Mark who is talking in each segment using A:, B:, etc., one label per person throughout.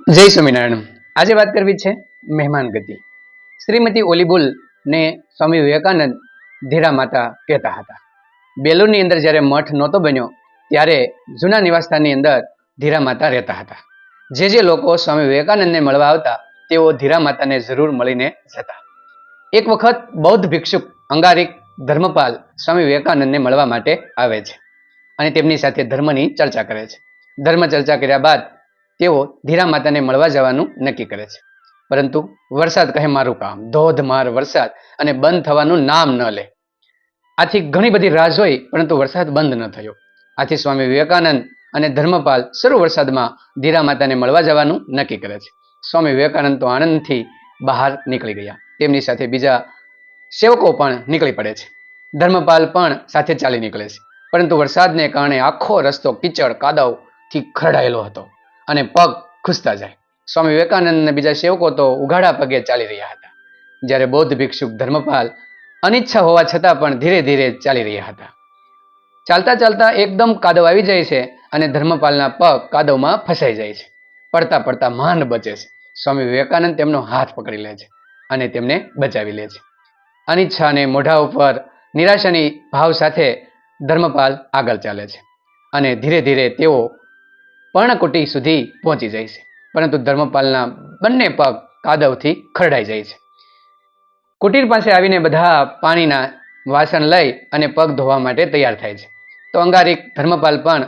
A: જય સ્વામિનારાયણ. આજે વાત કરવી છે મહેમાન ગતિ. શ્રીમતી ઓલીબુલ ને સ્વામી વિવેકાનંદ ધીરા માતા કહેતા હતા. બેલુરની અંદર જ્યારે મઠ નહોતો બન્યો, ત્યારે જૂના નિવાસસ્થાનની અંદર ધીરા માતા રહેતા હતા. જે જે લોકો સ્વામી વિવેકાનંદને મળવા આવતા, તેઓ ધીરા માતાને જરૂર મળીને જતા. એક વખત બૌદ્ધ ભિક્ષુક અંગારિક ધર્મપાલ સ્વામી વિવેકાનંદને મળવા માટે આવે છે અને તેમની સાથે ધર્મની ચર્ચા કરે છે. ધર્મ ચર્ચા કર્યા બાદ તેઓ ધીરા માતાને મળવા જવાનું નક્કી કરે છે. પરંતુ વરસાદ કહે મારું કામ ધોધમાર વરસાદ અને બંધ થવાનું નામ ન લે. આથી ઘણી બધી રાહ જોઈ, પરંતુ વરસાદ બંધ ન થયો. આથી સ્વામી વિવેકાનંદ અને ધર્મપાલ શરૂ વરસાદમાં ધીરા માતાને મળવા જવાનું નક્કી કરે છે. સ્વામી વિવેકાનંદ તો આનંદથી બહાર નીકળી ગયા. તેમની સાથે બીજા સેવકો પણ નીકળી પડે છે. ધર્મપાલ પણ સાથે ચાલી નીકળે છે. પરંતુ વરસાદને કારણે આખો રસ્તો કીચડ કાદવથી ખરડાયેલો હતો. અને પગ ખુસતા જાય. સ્વામી વિવેકાનંદ બીજા સેવકો તો ઉઘાડા પગે ચાલી રહ્યા હતા. જ્યારે બૌદ્ધ ભિક્ષુક ધર્મપાલ અનિચ્છા હોવા છતાં પણ ધીરે ધીરે ચાલી રહ્યા હતા. ચાલતા ચાલતા એકદમ કાદવ આવી જાય છે અને ધર્મપાલના પગ કાદવમાં ફસાઈ જાય છે. પડતા પડતા માંડ બચે છે. સ્વામી વિવેકાનંદ તેમનો હાથ પકડી લે છે અને તેમને બચાવી લે છે. અનિચ્છા અને મોઢા ઉપર નિરાશાની ભાવ સાથે ધર્મપાલ આગળ ચાલે છે. અને ધીરે ધીરે તેઓ પર્ણકુટી સુધી પહોંચી જાય છે. પરંતુ ધર્મપાલના બંને પગ કાદવથી ખરડાઈ જાય છે. કુટીર પાસે આવીને બધા પાણીના વાસણ લઈ અને પગ ધોવા માટે તૈયાર થાય છે. તો અંગારિક ધર્મપાલ પણ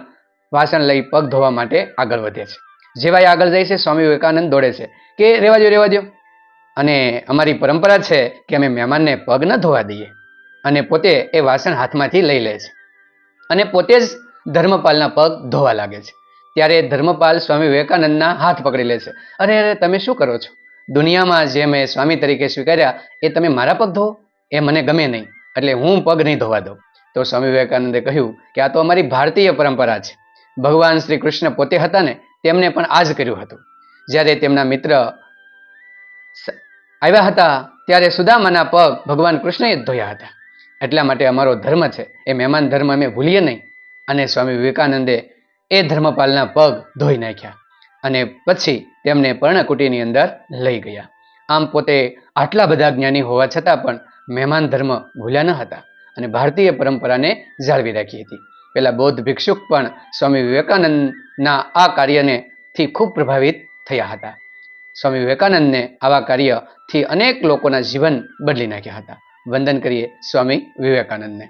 A: વાસણ લઈ પગ ધોવા માટે આગળ વધે છે. જેવા એ આગળ જાય છે, સ્વામી વિવેકાનંદ દોડે છે કે રેવા દો રેવા દો અને અમારી પરંપરા છે કે અમે મહેમાનને પગ ન ધોવા દઈએ. અને પોતે એ વાસણ હાથમાંથી લઈ લે છે. અને પોતે જ ધર્મપાલના પગ ધોવા લાગે છે. ત્યારે ધર્મપાલ સ્વામી વિવેકાનંદના હાથ પકડી લે છે. અરે અરે, તમે શું કરો છો? દુનિયામાં જે મેં સ્વામી તરીકે સ્વીકાર્યા, એ તમે મારા પગ ધો? એ મને ગમે નહીં, એટલે હું પગ નહીં ધોવા દઉં. તો સ્વામી વિવેકાનંદે કહ્યું કે આ તો અમારી ભારતીય પરંપરા છે. ભગવાન શ્રી કૃષ્ણ પોતે હતા ને, તેમને પણ આ જ કર્યું હતું. જ્યારે તેમના મિત્ર આવ્યા હતા, ત્યારે સુદામાના પગ ભગવાન કૃષ્ણએ જ ધોયા હતા. એટલા માટે અમારો ધર્મ છે, એ મહેમાન ધર્મ અમે ભૂલીએ નહીં. અને સ્વામી વિવેકાનંદે એ ધર્મપાલના પગ ધોઈ નાખ્યા અને પછી તેમને પર્ણકુટીની અંદર લઈ ગયા. આમ પોતે આટલા બધા જ્ઞાની હોવા છતાં પણ મહેમાન ધર્મ ભૂલ્યા ન હતા અને ભારતીય પરંપરાને જાળવી રાખી હતી. પેલા બૌદ્ધ ભિક્ષુક પણ સ્વામી વિવેકાનંદના આ કાર્યને થી ખૂબ પ્રભાવિત થયા હતા. સ્વામી વિવેકાનંદને આવા કાર્યથી અનેક લોકોના જીવન બદલી નાખ્યા હતા. વંદન કરીએ સ્વામી વિવેકાનંદને.